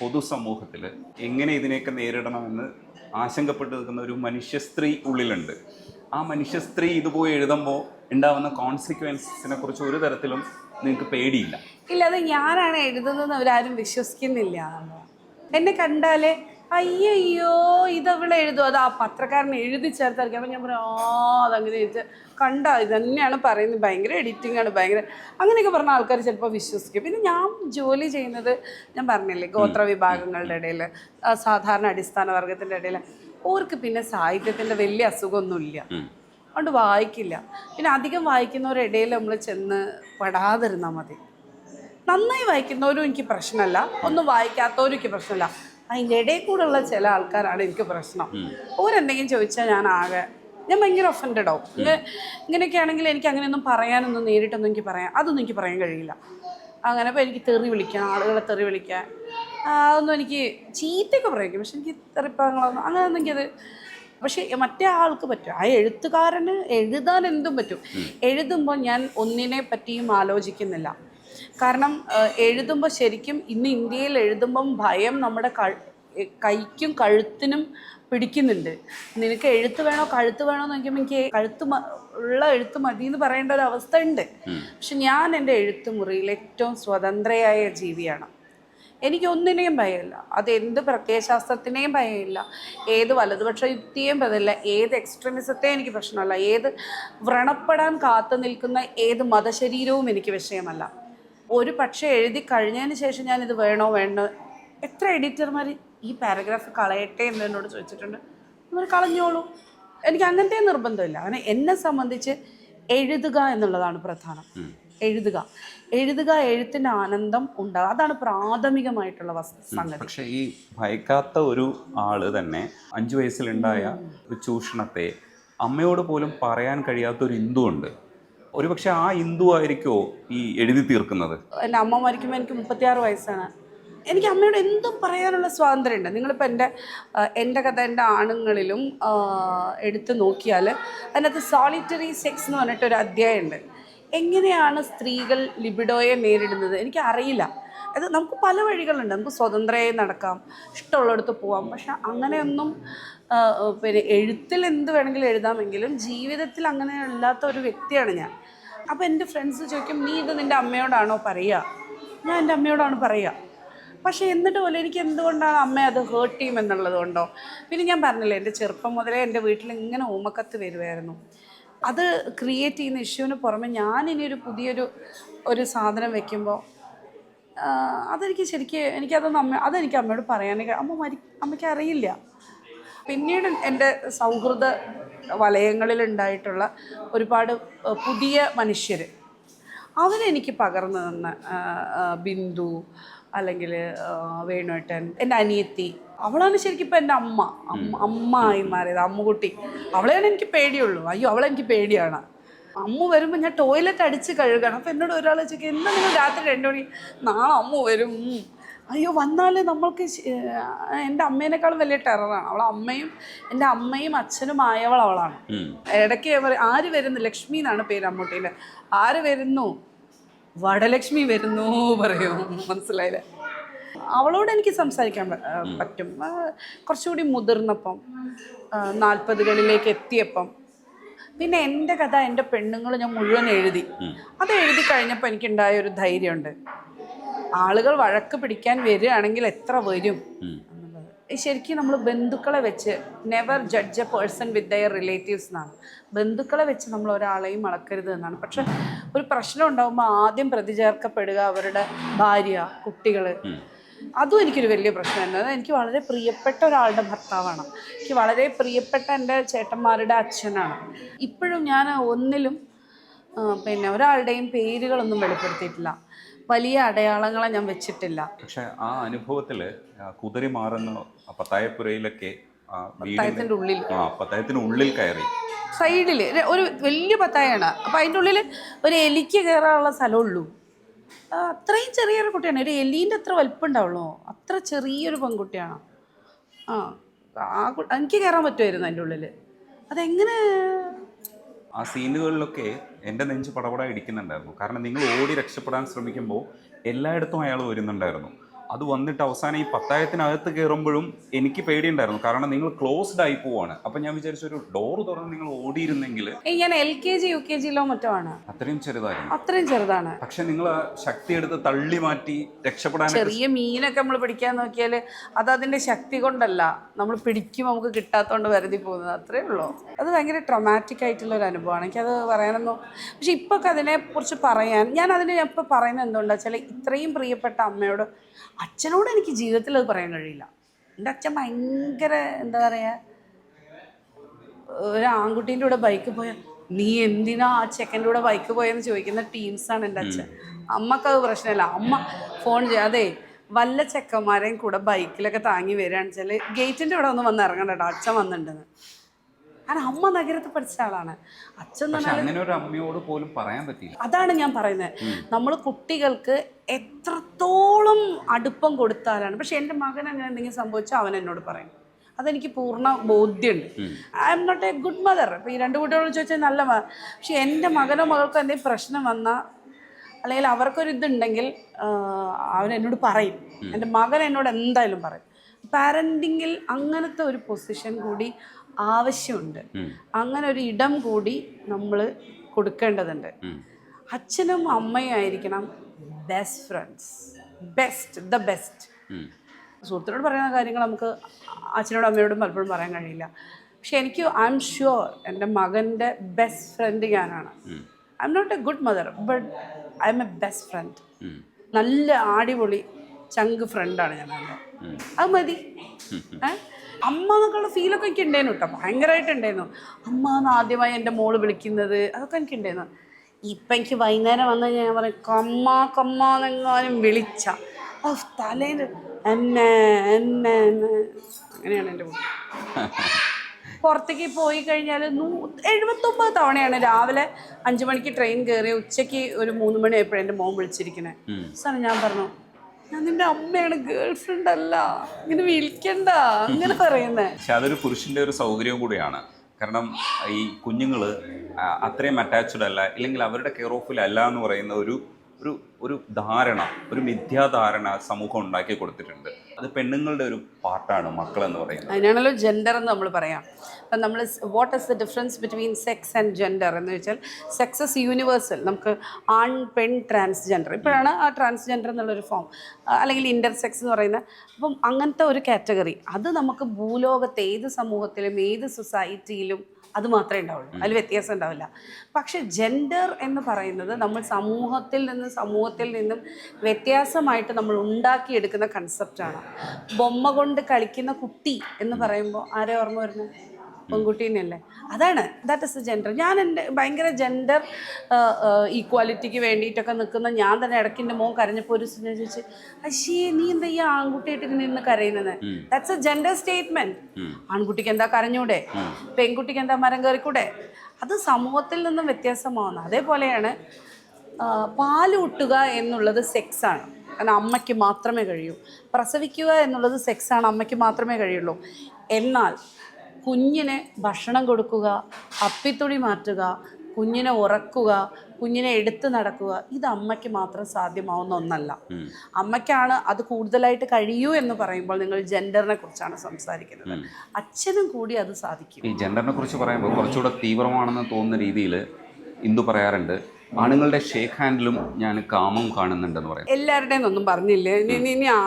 പൊതുസമൂഹത്തിൽ എങ്ങനെ ഇതിനെയൊക്കെ നേരിടണമെന്ന് ആശങ്കപ്പെട്ട് നിൽക്കുന്ന ഒരു മനുഷ്യ സ്ത്രീ ഉള്ളിലുണ്ട്. ആ മനുഷ്യ സ്ത്രീ ഇതുപോയി എഴുതുമ്പോൾ ഉണ്ടാവുന്ന കോൺസിക്വൻസിനെ കുറിച്ച് ഒരു തരത്തിലും നിങ്ങൾക്ക് പേടിയില്ല. ഇല്ല അത് ഞാനാണ് എഴുതുന്നതെന്ന് അവരാരും വിശ്വസിക്കുന്നില്ല. എന്നെ കണ്ടാലേ അയ്യോ ഇതവിടെ എഴുതും? അത് ആ പത്രക്കാരൻ എഴുതി ചേർത്തായിരിക്കും. അപ്പം ഞാൻ പറയും ആ അതങ്ങനെ എഴുതി കണ്ട ഇതന്നെയാണ് തന്നെയാണ് പറയുന്നത്. ഭയങ്കര എഡിറ്റിംഗ് ആണ് ഭയങ്കര അങ്ങനെയൊക്കെ പറഞ്ഞ ആൾക്കാർ ചിലപ്പോൾ വിശ്വസിക്കും. പിന്നെ ഞാൻ ജോലി ചെയ്യുന്നത് ഞാൻ പറഞ്ഞില്ലേ ഗോത്ര വിഭാഗങ്ങളുടെ ഇടയിൽ സാധാരണ അടിസ്ഥാന വർഗത്തിന്റെ ഇടയിൽ ഓർക്ക് പിന്നെ സാഹിത്യത്തിന്റെ വലിയ അസുഖമൊന്നുമില്ല. അതുകൊണ്ട് വായിക്കില്ല. പിന്നെ അധികം വായിക്കുന്നവരിടയിൽ നമ്മൾ ചെന്ന് പെടാതിരുന്നാൽ മതി. നന്നായി വായിക്കുന്നവരും എനിക്ക് പ്രശ്നമല്ല. ഒന്നും വായിക്കാത്തവരും എനിക്ക് പ്രശ്നമല്ല. അതിന്റെ ഇടയിൽ കൂടെയുള്ള ചില ആൾക്കാരാണ് എനിക്ക് പ്രശ്നം. ഓരെന്തെങ്കിലും ചോദിച്ചാൽ ഞാൻ ആകെ ഞാൻ ഭയങ്കര ഒഫൻഡഡ് ആവും. ഇങ്ങനെയൊക്കെ ആണെങ്കിൽ എനിക്ക് അങ്ങനെയൊന്നും പറയാനൊന്നും നേരിട്ടൊന്നും എനിക്ക് പറയാൻ അതൊന്നും എനിക്ക് പറയാൻ കഴിയില്ല. അങ്ങനെ അപ്പോൾ എനിക്ക് തെറി വിളിക്കാൻ ആളുകളെ തെറി വിളിക്കാൻ അതൊന്നും എനിക്ക് ചീത്തയൊക്കെ പറയും പക്ഷെ എനിക്ക് തെറിപ്പങ്ങളൊന്നും അങ്ങനെയൊന്നും എനിക്കത് പക്ഷേ മറ്റേ ആൾക്ക് പറ്റും. ആ എഴുത്തുകാരന് എഴുതാൻ എന്തും പറ്റും. എഴുതുമ്പോൾ ഞാൻ ഒന്നിനെ പറ്റിയും ആലോചിക്കുന്നില്ല. കാരണം എഴുതുമ്പോൾ ശരിക്കും ഇന്ന് ഇന്ത്യയിൽ എഴുതുമ്പം ഭയം നമ്മുടെ ക- കൈക്കും കഴുത്തിനും പിടിക്കുന്നുണ്ട്. നിനക്ക് എഴുത്ത് വേണോ കഴുത്ത് വേണോ എന്ന് നോക്കുമ്പോൾ എനിക്ക് കഴുത്ത് ഉള്ള എഴുത്ത് മതി എന്ന് പറയേണ്ട ഒരു അവസ്ഥ ഉണ്ട് പക്ഷെ ഞാൻ എന്റെ എഴുത്ത് മുറിയിൽ ഏറ്റവും സ്വതന്ത്രയായ ജീവിയാണ്. എനിക്ക് ഒന്നിനെയും ഭയമില്ല. അത് എന്ത് പ്രത്യയശാസ്ത്രത്തിനെയും ഭയമില്ല. ഏത് വലതുപക്ഷ യുക്തിയെയും ഭയമില്ല. ഏത് എക്സ്ട്രീമിസത്തെ എനിക്ക് പ്രശ്നമല്ല. ഏത് വ്രണപ്പെടാൻ കാത്തു നിൽക്കുന്ന ഏത് മതശരീരവും എനിക്ക് വിഷയമല്ല. ഒരു പക്ഷേ എഴുതി കഴിഞ്ഞതിന് ശേഷം ഞാനിത് വേണോ വേണ്ടോ? എത്ര എഡിറ്റർമാർ ഈ പാരഗ്രാഫ് കളയട്ടെ എന്ന് എന്നോട് ചോദിച്ചിട്ടുണ്ട്. അവർ കളഞ്ഞോളൂ. എനിക്ക് അങ്ങനത്തെ നിർബന്ധമില്ല. അങ്ങനെ എന്നെ സംബന്ധിച്ച് എഴുതുക എന്നുള്ളതാണ് പ്രധാനം. എഴുതുക. എഴുതുക എഴുത്തിന്റെ ആനന്ദം ഉണ്ടാകുക അതാണ് പ്രാഥമികമായിട്ടുള്ള വസ്തു സംഗതി. പക്ഷേ ഈ ഭയക്കാത്ത ഒരു ആൾ തന്നെ അഞ്ചു വയസ്സിലുണ്ടായ ഒരു ചൂഷണത്തെ അമ്മയോട് പോലും പറയാൻ കഴിയാത്ത ഒരു ഹിന്ദു ഉണ്ട്. ഒരുപക്ഷെ ആ ഹിന്ദു ആയിരിക്കോ ഈ എഴുതി തീർക്കുന്നത്? എന്റെ അമ്മ മരിക്കുമ്പോൾ എനിക്ക് മുപ്പത്തിയാറ് വയസ്സാണ്. എനിക്ക് അമ്മയോട് എന്തും പറയാനുള്ള സ്വാതന്ത്ര്യമുണ്ട്. നിങ്ങളിപ്പോൾ എന്റെ എന്റെ കഥ എന്റെ ആണുങ്ങളിലും എടുത്ത് നോക്കിയാൽ അതിനകത്ത് സോളിറ്ററി സെക്സ് എന്ന് പറഞ്ഞിട്ടൊരു അധ്യായമുണ്ട്. എങ്ങനെയാണ് സ്ത്രീകൾ ലിബിഡോയെ നേരിടുന്നത്? എനിക്ക് അറിയില്ല അത് നമുക്ക് പല വഴികളുണ്ട്. നമുക്ക് സ്വതന്ത്രമായി നടക്കാം ഇഷ്ടമുള്ളിടത്ത് പോവാം. പക്ഷെ അങ്ങനെയൊന്നും പിന്നെ എഴുത്തിൽ എന്ത് വേണമെങ്കിലും എഴുതാമെങ്കിലും ജീവിതത്തിൽ അങ്ങനെ അല്ലാത്ത ഒരു വ്യക്തിയാണ് ഞാൻ. അപ്പോൾ എന്റെ ഫ്രണ്ട്സ് ചോദിക്കും നീ ഇത് നിന്റെ അമ്മയോടാണോ പറയുക? ഞാൻ എന്റെ അമ്മയോടാണ് പറയുക. പക്ഷേ എന്നിട്ട് പോലെ എനിക്ക് എന്തുകൊണ്ടാണ് അമ്മ അത് ഹേർട്ട് ചെയ്യും എന്നുള്ളത് കൊണ്ടോ? പിന്നെ ഞാൻ പറഞ്ഞില്ലേ എന്റെ ചെറുപ്പം മുതലേ എന്റെ വീട്ടിൽ ഇങ്ങനെ ഓമക്കത്ത് വരുമായിരുന്നു അത് ക്രിയേറ്റ് ചെയ്യുന്ന ഇഷ്യൂവിന് പുറമെ ഞാനിനി ഒരു പുതിയൊരു ഒരു സാധനം വെക്കുമ്പോൾ അതെനിക്ക് ശരിക്കും എനിക്കതൊന്നും അമ്മ അതെനിക്ക് അമ്മയോട് പറയാനേ അമ്മ മരി അമ്മയ്ക്ക് അറിയില്ല പിന്നീട് എന്റെ സൗഹൃദ വലയങ്ങളിലുണ്ടായിട്ടുള്ള ഒരുപാട് പുതിയ മനുഷ്യർ അവരെനിക്ക് പകർന്നു തന്ന ബിന്ദു അല്ലെങ്കിൽ വേണുവേട്ടൻ എന്റെ അനിയത്തി അവളാണ് ശരിക്കും ഇപ്പം എന്റെ അമ്മ. അമ്മ ആയി മാറിയത് അമ്മുകുട്ടി. അവളെയാണ് എനിക്ക് പേടിയുള്ളൂ. അയ്യോ അവളെനിക്ക് പേടിയാണ്. അമ്മ വരുമ്പോൾ ഞാൻ ടോയ്ലറ്റ് അടിച്ച് കഴുകണം. അപ്പം എന്നോട് ഒരാൾ ചോദിക്കും എന്താ നിങ്ങൾ രാത്രി രണ്ട് മണി നാളെ അമ്മ വരും? അയ്യോ വന്നാൽ നമ്മൾക്ക് എന്റെ അമ്മേനേക്കാളും വലിയ ടെററാണ് അവളെ അമ്മയും എന്റെ അമ്മയും അച്ഛനും ആയവൾ അവളാണ്. ഇടയ്ക്ക് ആര് വരുന്നു? ലക്ഷ്മി എന്നാണ് പേര് അമ്മൂട്ടിയിൽ ആര് വരുന്നു? വടലക്ഷ്മി വരുന്നു പറയും. മനസ്സിലായില്ലേ? അവളോട് എനിക്ക് സംസാരിക്കാൻ പറ്റും. കുറച്ചുകൂടി മുതിർന്നപ്പം നാൽപ്പതുകളിലേക്ക് എത്തിയപ്പം. പിന്നെ എന്റെ കഥ എന്റെ പെണ്ണുങ്ങൾ ഞാൻ മുഴുവൻ എഴുതി. അത് എഴുതി കഴിഞ്ഞപ്പോൾ എനിക്കുണ്ടായ ഒരു ധൈര്യമുണ്ട്. ആളുകൾ വഴക്ക് പിടിക്കാൻ വരികയാണെങ്കിൽ എത്ര വരും? ശരിക്കും നമ്മൾ ബന്ധുക്കളെ വെച്ച് never judge a person with their relatives എന്നാണ് ബന്ധുക്കളെ വെച്ച് നമ്മൾ ഒരാളെയും അളക്കരുത് എന്നാണ്. പക്ഷെ ഒരു പ്രശ്നം ഉണ്ടാകുമ്പോൾ ആദ്യം പ്രതിചേർക്കപ്പെടുക അവരുടെ ഭാര്യ കുട്ടികൾ അതും എനിക്കൊരു വലിയ പ്രശ്നമായിരുന്നു. അത് എനിക്ക് വളരെ പ്രിയപ്പെട്ട ഒരാളുടെ ഭർത്താവാണ്. എനിക്ക് വളരെ പ്രിയപ്പെട്ട എന്റെ ചേട്ടന്മാരുടെ അച്ഛനാണ്. ഇപ്പോഴും ഞാൻ ഒന്നിലും പിന്നെ ഒരാളുടെയും പേരുകളൊന്നും വെളിപ്പെടുത്തിയിട്ടില്ല. വലിയ അടയാളങ്ങളെ ഞാൻ വെച്ചിട്ടില്ല. പക്ഷെ ആ അനുഭവത്തിൽ കുതിരി മാറുന്ന പത്തായപ്പുരയിലൊക്കെ വീടിന്റെ ഉള്ളിൽ. ആ പത്തായത്തിനുള്ളിൽ കയറി. സൈഡിൽ ഒരു വലിയ പത്തായാണ്. അപ്പൊ അതിന്റെ ഉള്ളിൽ ഒരു എലിക്ക് കയറാനുള്ള സ്ഥലമുള്ളൂ അത്രയും ചെറിയൊരു കുട്ടിയാണ്. ഒരു എലീന്റെ അത്ര വലിപ്പം ഉണ്ടാവുള്ളൂ അത്ര ചെറിയൊരു പെൺകുട്ടിയാണ്. ആ ആ എനിക്ക് കയറാൻ പറ്റുമായിരുന്നു അതിന്റെ ഉള്ളിൽ അതെങ്ങനെ ആ സീനുകളിലൊക്കെ എന്റെ നെഞ്ച് പടപട ഇടിക്കുന്നുണ്ടായിരുന്നു. കാരണം നിങ്ങൾ ഓടി രക്ഷപ്പെടാൻ ശ്രമിക്കുമ്പോൾ എല്ലായിടത്തും അയാൾ വരുന്നുണ്ടായിരുന്നു. അത് വന്നിട്ട് അവസാനം ഈ പത്തായത്തിനകത്ത് കയറുമ്പോഴും എനിക്ക് പേടിയുണ്ടായിരുന്നു. കാരണം നിങ്ങൾ ക്ലോസ്ഡ് ആയി പോവാണ്. അപ്പൊ ഞാൻ വിചാരിച്ചു ഒരു ഡോർ തുറന്ന് നിങ്ങൾ ഓടിയിരുന്നെങ്കിൽ ഞാൻ L K G U K ജിയിലോ മറ്റോ ആണ്. അത്രയും ചെറുതായിരുന്നു. അത്രയും ചെറുതാണ്. പക്ഷെ നിങ്ങൾ ശക്തി എടുത്ത് തള്ളി മാറ്റി രക്ഷപ്പെടാൻ ചെറിയ മീനൊക്കെ നമ്മൾ പിടിക്കാൻ നോക്കിയാൽ അത് അതിന്റെ ശക്തി കൊണ്ടല്ല. നമ്മൾ പിടിക്കും നമുക്ക് കിട്ടാത്തോണ്ട് വരുതി പോകുന്നത്. അത്രേ ഉള്ളൂ. അത് ഭയങ്കര ട്രൊമാറ്റിക് ആയിട്ടുള്ള ഒരു അനുഭവമാണ്. എനിക്കത് പറയാനൊന്നും പക്ഷെ ഇപ്പൊ അതിനെ കുറിച്ച് പറയാൻ ഞാൻ അതിനെ ഇപ്പൊ പറയുന്നത് എന്തുകൊണ്ടാ വെച്ചാൽ ഇത്രയും പ്രിയപ്പെട്ട അമ്മയോട് അച്ഛനോട് എനിക്ക് ജീവിതത്തിൽ അത് പറയാൻ കഴിയില്ല. എന്റെ അച്ഛൻ ഭയങ്കര എന്താ പറയുക ഒരു ആൺകുട്ടീന്റെ കൂടെ ബൈക്ക് പോയാൽ നീ എന്തിനാ ആ ചെക്കന്റെ കൂടെ ബൈക്ക് പോയെന്ന് ചോദിക്കുന്ന ടീംസാണ് എന്റെ അച്ഛൻ. അമ്മക്കത് പ്രശ്നമില്ല. അമ്മ ഫോൺ ചെയ്യാം അതെ വല്ല ചെക്കന്മാരെയും കൂടെ ബൈക്കിലൊക്കെ താങ്ങി വരികയാണെന്ന് വെച്ചാൽ ഗേറ്റിന്റെ ഇവിടെ ഒന്ന് വന്ന് ഇറങ്ങണ്ട കേട്ടോ അച്ഛൻ വന്നിട്ടുണ്ടെന്ന്. കാരണം അമ്മ നഗരത്തിൽ പഠിച്ച ആളാണ്. അച്ഛൻ അങ്ങനെ ഒരു അമ്മയോട് പോലും പറയാൻ പറ്റില്ല അതാണ് ഞാൻ പറയുന്നത് നമ്മൾ കുട്ടികൾക്ക് എത്രത്തോളം അടുപ്പം കൊടുത്താലാണ്. പക്ഷെ എന്റെ മകൻ അങ്ങനെ എന്തെങ്കിലും സംഭവിച്ചാൽ അവൻ എന്നോട് പറയും. അതെനിക്ക് പൂർണ ബോധ്യമുണ്ട്. I am not a good mother ഇപ്പം ഈ രണ്ട് കുട്ടികളോട് ചോദിച്ചാൽ നല്ല മ പക്ഷെ എന്റെ മകനോ മകൾക്കോ എന്തെങ്കിലും പ്രശ്നം വന്നാൽ അല്ലെങ്കിൽ അവർക്കൊരു ഇതുണ്ടെങ്കിൽ അവൻ എന്നോട് പറയും. എന്റെ മകൻ എന്നോട് എന്തായാലും പറയും. പാരന്റിങ്ങിൽ അങ്ങനത്തെ ഒരു പൊസിഷൻ കൂടി ആവശ്യമുണ്ട്. അങ്ങനെ ഒരു ഇടം കൂടി നമ്മൾ കൊടുക്കേണ്ടതുണ്ട്. അച്ഛനും അമ്മയും ആയിരിക്കണം best friends best the best. സുഹൃത്തിനോട് പറയുന്ന കാര്യങ്ങൾ നമുക്ക് അച്ഛനോടും അമ്മയോടും പലപ്പോഴും പറയാൻ കഴിയില്ല. പക്ഷെ എനിക്ക് ഐ എം ഷുവർ എന്റെ മകന്റെ ബെസ്റ്റ് ഫ്രണ്ട് ഞാനാണ്. I am not a good mother but I am a best friend നല്ല അടിപൊളി ചങ്ക് ഫ്രണ്ടാണ് ഞാൻ അത് മതി. ഏ? അമ്മ എന്നൊക്കെയുള്ള ഫീലൊക്കെ എനിക്ക് ഉണ്ടായിരുന്നു കേട്ടോ ഭയങ്കരമായിട്ട് ഉണ്ടായിരുന്നു അമ്മ എന്ന് ആദ്യമായി എന്റെ മോൾ വിളിക്കുന്നത് അതൊക്കെ എനിക്ക് ഉണ്ടായിരുന്നു ഇപ്പം എനിക്ക് വൈകുന്നേരം വന്നു ഞാൻ പറയും കമ്മ കമ്മ എന്നെങ്ങാനും വിളിച്ച. തലയിൽ എന്നെ എന്നെ എന്നെ. അങ്ങനെയാണ് എന്റെ കുട്ടി പുറത്തേക്ക് പോയി കഴിഞ്ഞാൽ നൂ എഴുപത്തൊമ്പത് തവണയാണ് രാവിലെ അഞ്ചു മണിക്ക് ട്രെയിൻ കയറി ഉച്ചയ്ക്ക് ഒരു മൂന്ന് മണി ആയപ്പോഴും എന്റെ മോൻ വിളിച്ചിരിക്കുന്നത് സാർ ഞാൻ പറഞ്ഞു ഞാൻ നിന്റെ അമ്മയാണ് ഗേൾ ഫ്രണ്ട് അല്ല. ഇങ്ങനെ വിളിക്കണ്ട. അങ്ങനെ പറയുന്നേ. പക്ഷെ അതൊരു പുരുഷന്റെ ഒരു സൗകര്യവും കൂടിയാണ്. കാരണം ഈ കുഞ്ഞുങ്ങൾ അത്രയും അറ്റാച്ച്ഡ് അല്ല ഇല്ലെങ്കിൽ അവരുടെ കെയർ അല്ല എന്ന് പറയുന്ന ഒരു ഒരു ഒരു ധാരണ ഒരു മിഥ്യാധാരണ സമൂഹം ഉണ്ടാക്കി കൊടുത്തിട്ടുണ്ട്. അത് പെണ്ണുങ്ങളുടെ ഒരു പാർട്ടാണ് മക്കളെന്ന് പറയുന്നത്. അതിനാണല്ലോ ജെൻഡർ എന്ന് നമ്മൾ പറയാം. അപ്പം നമ്മൾ what is the difference between sex and gender എന്ന് വെച്ചാൽ സെക്സ് ഇസ് യൂണിവേഴ്സൽ നമുക്ക് ആൺ പെൺ ട്രാൻസ്ജെൻഡർ ഇപ്പോഴാണ് ആ ട്രാൻസ്ജെൻഡർ എന്നുള്ളൊരു ഫോം അല്ലെങ്കിൽ ഇന്റർസെക്സ് എന്ന് പറയുന്ന അപ്പം അങ്ങനത്തെ ഒരു കാറ്റഗറി അത് നമുക്ക് ഭൂലോകത്തെ ഏത് സമൂഹത്തിലും ഏത് സൊസൈറ്റിയിലും അത് മാത്രമേ ഉണ്ടാവുള്ളൂ. അതിൽ വ്യത്യാസം ഉണ്ടാവില്ല. പക്ഷെ ജെൻഡർ എന്ന് പറയുന്നത് നമ്മൾ സമൂഹത്തിൽ നിന്ന് സമൂഹത്തിൽ നിന്നും വ്യത്യാസമായിട്ട് നമ്മൾ ഉണ്ടാക്കിയെടുക്കുന്ന കൺസെപ്റ്റാണ് ബൊമ്മ കൊണ്ട് കളിക്കുന്ന കുട്ടി എന്ന് പറയുമ്പോൾ ആരെ ഓർമ്മ വരുന്നത് പെൺകുട്ടീനല്ലേ അതാണ്. ദാറ്റ് ഇസ് ജെൻഡർ ഞാൻ എന്റെ ഭയങ്കര ജെൻഡർ ഈക്വാലിറ്റിക്ക് വേണ്ടിയിട്ടൊക്കെ നിൽക്കുന്ന ഞാൻ തന്നെ ഇടയ്ക്ക് എന്റെ മോൻ കരഞ്ഞപ്പോൾ ഒരു സിനിമ ചോദിച്ചു അശ്ശേ നീ എന്താ ഈ ആൺകുട്ടിയായിട്ട് നിന്ന് കരയുന്നത്? ദാറ്റ്സ് എ ജെൻഡർ സ്റ്റേറ്റ്മെന്റ് ആൺകുട്ടിക്ക് എന്താ കരഞ്ഞൂടെ? പെൺകുട്ടിക്ക് എന്താ മരം കയറിക്കൂടെ? അത് സമൂഹത്തിൽ നിന്നും വ്യത്യാസമാവുന്നു. അതേപോലെയാണ് പാലൂട്ടുക എന്നുള്ളത് സെക്സാണ് കാരണം അമ്മയ്ക്ക് മാത്രമേ കഴിയൂ. പ്രസവിക്കുക എന്നുള്ളത് സെക്സാണ് അമ്മയ്ക്ക് മാത്രമേ കഴിയുള്ളൂ. എന്നാൽ കുഞ്ഞിന് ഭക്ഷണം കൊടുക്കുക അപ്പിത്തുണി മാറ്റുക കുഞ്ഞിനെ ഉറക്കുക കുഞ്ഞിനെ എടുത്തു നടക്കുക ഇത് അമ്മയ്ക്ക് മാത്രം സാധ്യമാവുന്ന ഒന്നല്ല. അമ്മയ്ക്കാണ് അത് കൂടുതലായിട്ട് കഴിയൂ എന്ന് പറയുമ്പോൾ നിങ്ങൾ ജെൻഡറിനെ കുറിച്ചാണ് സംസാരിക്കുന്നത്. അച്ഛനും കൂടി അത് സാധിക്കും. ഈ ജെൻഡറിനെ കുറിച്ച് പറയുമ്പോൾ കുറച്ചുകൂടെ തീവ്രമാണെന്ന് തോന്നുന്ന രീതിയിൽ ഇന്ദു പറയാറുണ്ട് ആണുങ്ങളുടെ ഷേക്ക് ഹാൻഡിലും ഞാൻ കാമം കാണുന്നുണ്ടെന്ന് പറയാം. എല്ലാവരുടെയും ഒന്നും പറഞ്ഞില്ലേ? ഇനി ഇനി ഇനി ആ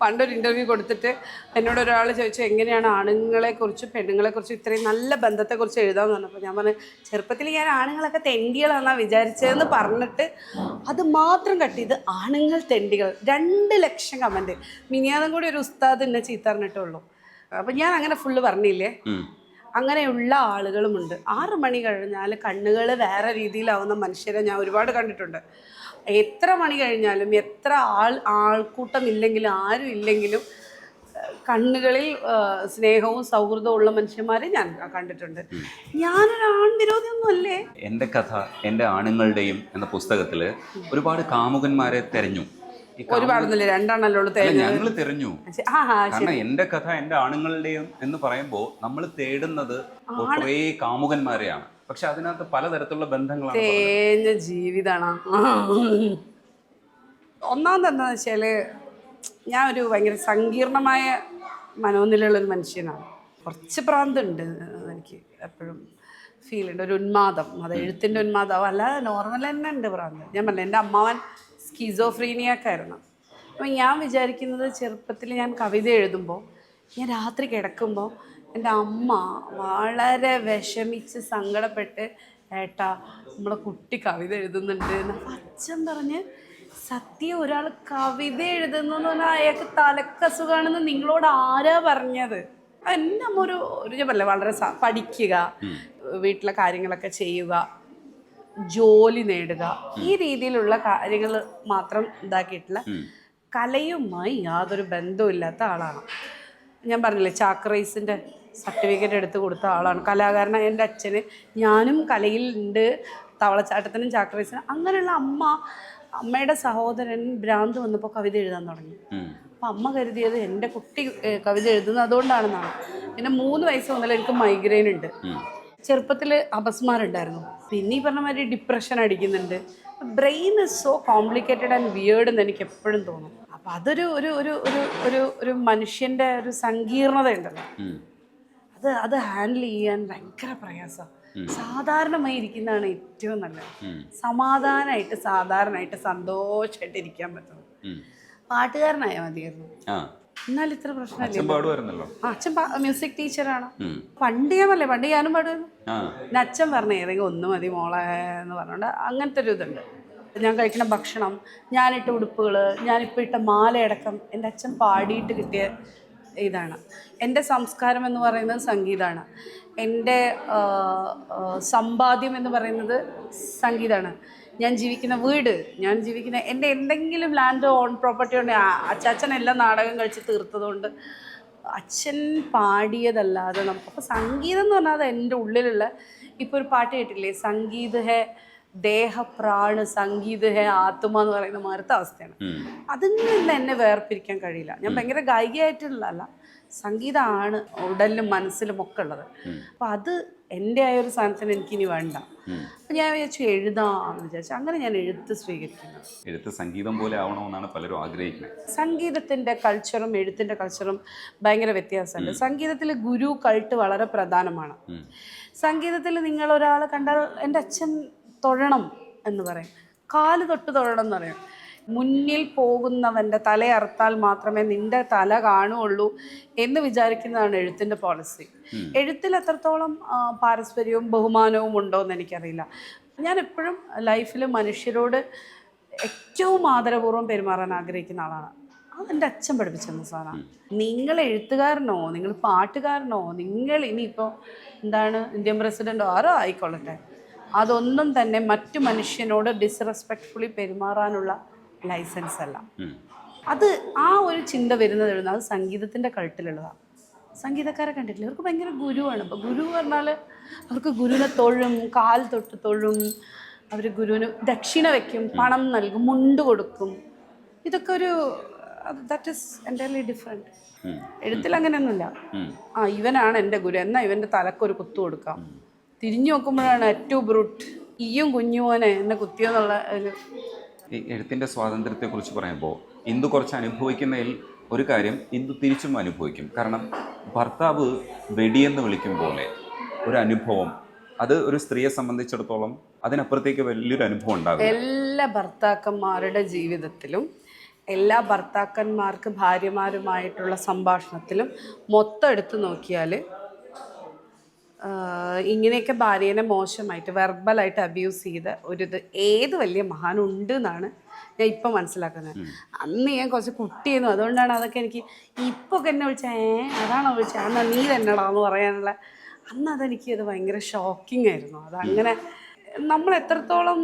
പണ്ടൊരു ഇന്റർവ്യൂ കൊടുത്തിട്ട് എന്നോട് ഒരാൾ ചോദിച്ചു എങ്ങനെയാണ് ആണുങ്ങളെക്കുറിച്ചും പെണ്ണുങ്ങളെക്കുറിച്ചും ഇത്രയും നല്ല ബന്ധത്തെക്കുറിച്ച് എഴുതാമെന്ന് പറഞ്ഞപ്പോൾ ഞാൻ പറഞ്ഞു ചെറുപ്പത്തിൽ ഞാൻ ആണുങ്ങളൊക്കെ തെണ്ടികളാണെന്നാണ് വിചാരിച്ചതെന്ന് പറഞ്ഞിട്ട് അത് മാത്രം കട്ട് ചെയ്ത് ആണുങ്ങൾ തെണ്ടികൾ രണ്ട് ലക്ഷം കമന്റ് മിനിയാദം കൂടി ഒരു ഉസ്താദ് എന്നെ ചീത്തറിഞ്ഞിട്ടുള്ളൂ അപ്പം ഞാൻ അങ്ങനെ ഫുള്ള് പറഞ്ഞില്ലേ. അങ്ങനെയുള്ള ആളുകളുമുണ്ട്. ആറ് മണി കഴിഞ്ഞാൽ കണ്ണുകൾ വേറെ രീതിയിലാവുന്ന മനുഷ്യരെ ഞാൻ ഒരുപാട് കണ്ടിട്ടുണ്ട്. എത്ര മണി കഴിഞ്ഞാലും എത്ര ആൾ ആൾക്കൂട്ടം ഇല്ലെങ്കിലും ആരും ഇല്ലെങ്കിലും കണ്ണുകളിൽ സ്നേഹവും സൗഹൃദവും ഉള്ള മനുഷ്യന്മാരെ ഞാൻ കണ്ടിട്ടുണ്ട്. ഞാനൊരു ആൺവിരോധിയൊന്നും ഒന്നുമല്ലേ എന്റെ കഥ എന്റെ ആണുങ്ങളുടെയും എന്ന പുസ്തകത്തിൽ ഒരുപാട് കാമുകന്മാരെ തെരഞ്ഞു. ഒരുപാടൊന്നുമില്ല തേങ്ങ. ഞങ്ങൾ തെരഞ്ഞു കാരണം എന്റെ കഥ എന്റെ ആണുങ്ങളുടെയും എന്ന് പറയുമ്പോൾ നമ്മൾ തേടുന്നത് കുറേ കാമുകന്മാരെയാണ്. പക്ഷെ അതിനകത്ത് പലതരത്തിലുള്ള ബന്ധങ്ങളാണ്. തേഞ്ഞ ജീവിതമാണ് ഒന്നാമത് എന്താണെന്ന് വെച്ചാൽ ഞാൻ ഒരു ഭയങ്കര സങ്കീർണമായ മനോനിലയുള്ളൊരു മനുഷ്യനാണ്. കുറച്ച് പ്രാന്തുണ്ട് എനിക്ക് എപ്പോഴും ഫീൽ ഉണ്ട്. ഒരു ഉന്മാദം. അത് എഴുത്തിന്റെ ഉന്മാദം. അല്ലാതെ നോർമൽ തന്നെ ഉണ്ട് പ്രാന്ത്. ഞാൻ പറഞ്ഞില്ല എന്റെ അമ്മാവൻ സ്കീസോഫ്രീനിയാക്കായിരുന്നു. അപ്പം ഞാൻ വിചാരിക്കുന്നത് ചെറുപ്പത്തിൽ ഞാൻ കവിത എഴുതുമ്പോൾ ഞാൻ രാത്രി കിടക്കുമ്പോൾ എന്റെ അമ്മ വളരെ വിഷമിച്ച് സങ്കടപ്പെട്ട് ഏട്ടാ നമ്മളെ കുട്ടി കവിത എഴുതുന്നുണ്ട് അച്ഛൻ പറഞ്ഞ് സത്യം ഒരാൾ കവിത എഴുതുന്നു എന്ന് പറഞ്ഞാൽ അയാൾക്ക് തലക്കസുഖാണെന്ന് നിങ്ങളോട് ആരാ പറഞ്ഞത്? എന്റെ അമ്മ ഒരു ഒരു ഞാൻ വളരെ പഠിക്കുക വീട്ടിലെ കാര്യങ്ങളൊക്കെ ചെയ്യുക. ജോലി നേടുക. ഈ രീതിയിലുള്ള കാര്യങ്ങൾ മാത്രം ഇതാക്കിയിട്ടുള്ള കലയുമായി യാതൊരു ബന്ധമില്ലാത്ത ആളാണ്. ഞാൻ പറഞ്ഞില്ലേ ചാക്രൈസിന്റെ സർട്ടിഫിക്കറ്റ് എടുത്ത് കൊടുത്ത ആളാണ്. കലാകാരൻ എന്റെ അച്ഛന്. ഞാനും കലയിൽ ഉണ്ട്. തവളച്ചാട്ടത്തിനും ചാക്രൈസിനും. അങ്ങനെയുള്ള അമ്മ അമ്മയുടെ സഹോദരൻ ഭ്രാന്ത് വന്നപ്പോൾ കവിത എഴുതാൻ തുടങ്ങി. അപ്പം അമ്മ കരുതിയത് എന്റെ കുട്ടി കവിത എഴുതുന്നത് അതുകൊണ്ടാണെന്നാണ്. പിന്നെ മൂന്ന് വയസ്സ് മുതൽ എനിക്ക് മൈഗ്രെയിൻ ഉണ്ട്. ചെറുപ്പത്തിൽ അപസ്മാരുണ്ടായിരുന്നു. പിന്നെ ഈ പറഞ്ഞ മാതിരി ഡിപ്രഷൻ അടിക്കുന്നുണ്ട്. Brain is so complicated and weird എന്ന് എനിക്ക് എപ്പോഴും തോന്നും. അപ്പം അതൊരു ഒരു ഒരു ഒരു ഒരു ഒരു മനുഷ്യന്റെ ഒരു സങ്കീർണത ഉണ്ടല്ലോ അത് അത് ഹാൻഡിൽ ചെയ്യാൻ ഭയങ്കര പ്രയാസമാണ് സാധാരണമായി ഇരിക്കുന്നതാണ് ഏറ്റവും നല്ലത്. സമാധാനമായിട്ട് സാധാരണമായിട്ട് സന്തോഷമായിട്ട് ഇരിക്കാൻ പറ്റുന്നത്. പാട്ടുകാരനായ മതിയായിരുന്നു. ആ എന്നാൽ ഇത്ര പ്രശ്നമില്ല ആ, അച്ഛൻ മ്യൂസിക് ടീച്ചറാണ്. പണ്ട് ഞാൻ പറയില്ലേ പണ്ട് ഞാനും പാടുമായിരുന്നു. അച്ഛൻ പറഞ്ഞ ഏതെങ്കിലും ഒന്ന് മതി മോളെ എന്ന് പറഞ്ഞുകൊണ്ട് അങ്ങനത്തെ ഒരു ഇതുണ്ട്. ഞാൻ കഴിക്കുന്ന ഭക്ഷണം ഞാനിട്ട ഉടുപ്പുകൾ ഞാനിപ്പോൾ ഇട്ട മാലയടക്കം എന്റെ അച്ഛൻ പാടിയിട്ട് കിട്ടിയ ഇതാണ്. എന്റെ സംസ്കാരം എന്ന് പറയുന്നത് സംഗീതമാണ് എന്റെ സമ്പാദ്യം എന്ന് പറയുന്നത് സംഗീതമാണ് ഞാൻ ജീവിക്കുന്ന വീട് ഞാൻ ജീവിക്കുന്ന എന്റെ എന്തെങ്കിലും ലാൻഡ് ഓൺ പ്രോപ്പർട്ടി ഉണ്ട് അച്ചാച്ചൻ എല്ലാം നാടകം കഴിച്ച് തീർത്തതുകൊണ്ട് അച്ഛൻ പാടിയതല്ലാതെ നമുക്ക് അപ്പോൾ സംഗീതം എന്ന് പറഞ്ഞാൽ അത് എന്റെ ഉള്ളിലുള്ള ഇപ്പോൾ ഒരു പാട്ട് കേട്ടില്ലേ? സംഗീത ഹേ ദേഹപ്രാണ് സംഗീത ഹേ ആത്മ എന്ന് പറയുന്ന മാറത്തെ അവസ്ഥയാണ്. അതിൽ നിന്ന് എന്നെ വേർപിരിക്കാൻ കഴിയില്ല. ഞാൻ ഭയങ്കര ഗായികയായിട്ടുള്ളതല്ല. സംഗീതമാണ് ഉടലിലും മനസ്സിലും ഒക്കെ ഉള്ളത്. അപ്പം അത് എന്റെ ആയ ഒരു സാധനത്തിന് എനിക്കിനി വേണ്ട. അപ്പം ഞാൻ വിചാരിച്ചു എഴുതാമെന്ന് വിചാരിച്ചു. അങ്ങനെ ഞാൻ എഴുത്ത് സ്വീകരിക്കുന്നു. എഴുത്ത് സംഗീതം പോലെ ആവണമെന്നാണ് പലരും ആഗ്രഹിക്കുന്നത്. സംഗീതത്തിന്റെ കൾച്ചറും എഴുത്തിന്റെ കൾച്ചറും ഭയങ്കര വ്യത്യാസമുണ്ട്. സംഗീതത്തിൽ ഗുരു കൾട്ട് വളരെ പ്രധാനമാണ്. സംഗീതത്തിൽ നിങ്ങൾ ഒരാൾ കണ്ടാൽ എന്റെ അച്ഛൻ തൊഴണം എന്ന് പറയും. കാൽ തൊട്ട് തൊഴണം എന്ന് പറയും. മുന്നിൽ പോകുന്നവന്റെ തലയറുത്താൽ മാത്രമേ നിന്റെ തല കാണുകയുള്ളൂ എന്ന് വിചാരിക്കുന്നതാണ് എഴുത്തിന്റെ പോളിസി എഴുത്തിൽ എത്രത്തോളം പാരസ്പര്യവും ബഹുമാനവും ഉണ്ടോ എന്ന് എനിക്കറിയില്ല. ഞാൻ എപ്പോഴും ലൈഫിൽ മനുഷ്യരോട് ഏറ്റവും ആദരപൂർവം പെരുമാറാൻ ആഗ്രഹിക്കുന്ന ആളാണ്. അതെന്റെ അച്ഛൻ പഠിപ്പിച്ചെന്ന സാധനമാണ് നിങ്ങൾ എഴുത്തുകാരനോ നിങ്ങൾ പാട്ടുകാരനോ നിങ്ങൾ ഇനിയിപ്പോൾ എന്താണ് ഇന്ത്യൻ പ്രസിഡന്റോ ആരോ ആയിക്കൊള്ളട്ടെ. അതൊന്നും തന്നെ മറ്റു മനുഷ്യനോട് ഡിസ്റെസ്പെക്ട്ഫുള്ളി പെരുമാറാനുള്ള ലൈസൻസ് അല്ല. അത് ആ ഒരു ചിന്ത വരുന്നത് എഴുതുന്നത് അത് സംഗീതത്തിന്റെ കഴുത്തിലുള്ളതാണ് സംഗീതക്കാരെ കണ്ടിട്ടില്ല? അവർക്ക് ഭയങ്കര ഗുരുവാണ്. അപ്പോൾ ഗുരു പറഞ്ഞാൽ അവർക്ക് ഗുരുവിനെ തൊഴും കാൽ തൊട്ട് തൊഴും അവർ ഗുരുവിന് ദക്ഷിണ വയ്ക്കും പണം നൽകും മുണ്ട് കൊടുക്കും. ഇതൊക്കെ ഒരു ദാറ്റ് ഇസ് എന്റയർലി ഡിഫറെന്റ്. എഴുത്തിൽ അങ്ങനെയൊന്നുമില്ല. ആ ഇവനാണ് എന്റെ ഗുരു. എന്നാൽ ഇവന്റെ തലക്കൊരു കുത്തു കൊടുക്കാം. തിരിഞ്ഞു നോക്കുമ്പോഴാണ് ഏറ്റവും ബ്രൂട്ട് ഈയും കുഞ്ഞുമോനെ എന്നെ കുത്തിയെന്നുള്ള ഒരു ഈ എഴുത്തിന്റെ സ്വാതന്ത്ര്യത്തെക്കുറിച്ച് പറയുമ്പോൾ ഇന്ദു കുറച്ച് അനുഭവിക്കുന്നതിൽ ഒരു കാര്യം ഇന്ദു തിരിച്ചും അനുഭവിക്കും. കാരണം ഭർത്താവ് വെടിയെന്ന് വിളിക്കും പോലെ ഒരു അനുഭവം. അത് ഒരു സ്ത്രീയെ സംബന്ധിച്ചിടത്തോളം അതിനപ്പുറത്തേക്ക് വലിയൊരു അനുഭവം ഉണ്ടാകും എല്ലാ ഭർത്താക്കന്മാരുടെ ജീവിതത്തിലും എല്ലാ ഭർത്താക്കന്മാർക്ക് ഭാര്യമാരുമായിട്ടുള്ള സംഭാഷണത്തിലും മൊത്തം എടുത്തു നോക്കിയാൽ ഇങ്ങനെയൊക്കെ ഭാര്യേനെ മോശമായിട്ട് വെർബലായിട്ട് അബ്യൂസ് ചെയ്ത ഒരു ഇത് ഏത് വലിയ മഹാനുണ്ട് എന്നാണ് ഞാൻ ഇപ്പം മനസ്സിലാക്കുന്നത്. അന്ന് ഞാൻ കുറച്ച് കുട്ടിയായിരുന്നു. അതുകൊണ്ടാണ് അതൊക്കെ എനിക്ക് ഇപ്പോൾ ഒക്കെ എന്നെ വിളിച്ച ഏ അതാണോ വിളിച്ച? എന്നാൽ നീ തന്നെടാ എന്ന് പറയാനുള്ള. അന്ന് അതെനിക്ക് അത് ഭയങ്കര ഷോക്കിംഗ് ആയിരുന്നു. അതങ്ങനെ നമ്മൾ എത്രത്തോളം